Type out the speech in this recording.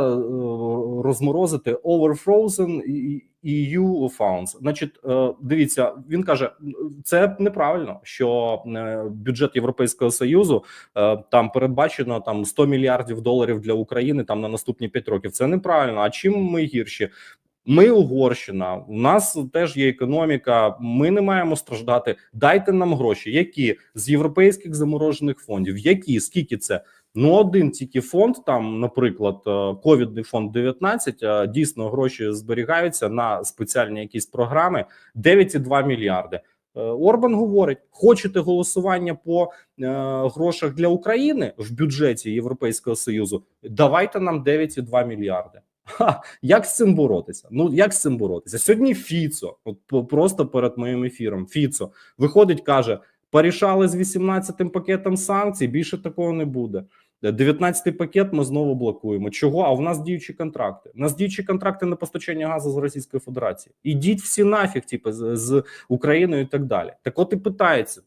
е, розморозити overfrozen EU funds. Значить, е, дивіться, він каже, це неправильно, що е, бюджет Європейського союзу там передбачено там 100 мільярдів доларів для України там на наступні 5 років. Це неправильно. А чим ми гірші? Ми Угорщина, у нас теж є економіка. Ми не маємо страждати. Дайте нам гроші, які з європейських заморожених фондів, які скільки це? Ну, один тільки фонд, там, наприклад, е, ковідний фонд 19, е, дійсно гроші зберігаються на спеціальні якісь програми 9,2 мільярди. Е, Орбан говорить: хочете голосування по е, грошах для України в бюджеті Європейського союзу? Давайте нам 9,2 мільярди. Ха, як з цим боротися? Ну як з цим боротися? Сьогодні Фіцо, от просто перед моїм ефіром, Фіцо виходить, каже: порішали з 18-м пакетом санкцій. Більше такого не буде. 19-й пакет ми знову блокуємо. Чого? А в нас діючі контракти. У нас діючі контракти на постачання газу з Російської Федерації. Ідіть всі нафіг, типу, з, з Україною і так далі. Так, от і питається: